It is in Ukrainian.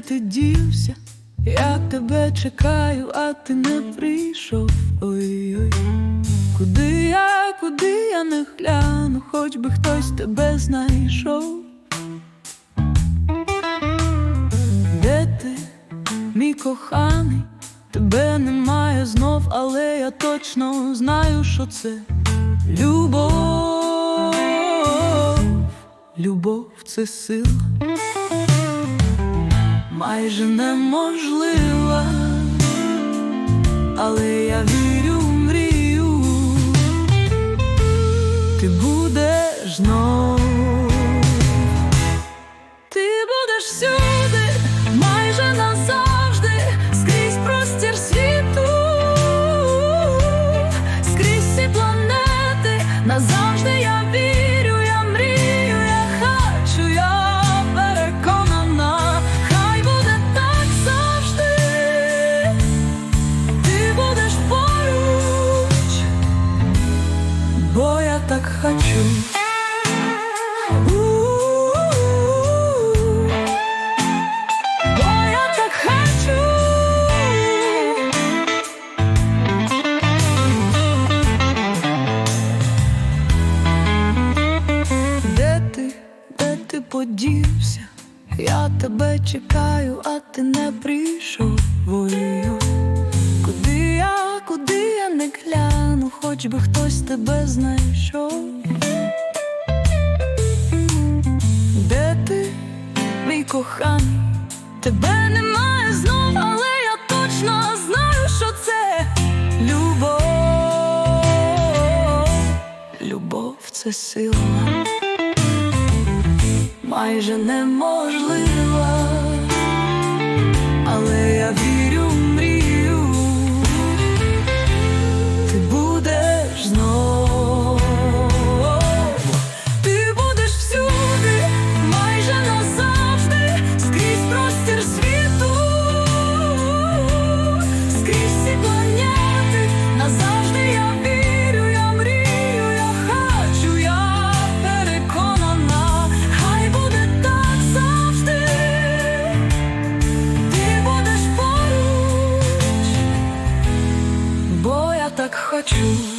ти дівся? Я тебе чекаю, а ти не прийшов. Ой-ой. Куди я, куди я не гляну, хоч би хтось тебе знайшов. Де ти, мій коханий? Тебе немає знов, але я точно знаю, що це любов. Любов це сила, майже неможлива, але я вірю в мрію, ти будеш знов. Так хочу. Бо я так хочу. Де ти, де ти подівся? Я тебе чекаю, а ти не прийшов. Хоч би хтось тебе знайшов. Де ти, мій коханий? Тебе немає знов, але я точно знаю, що це любов. Любов це сила, майже неможлива. так хочу.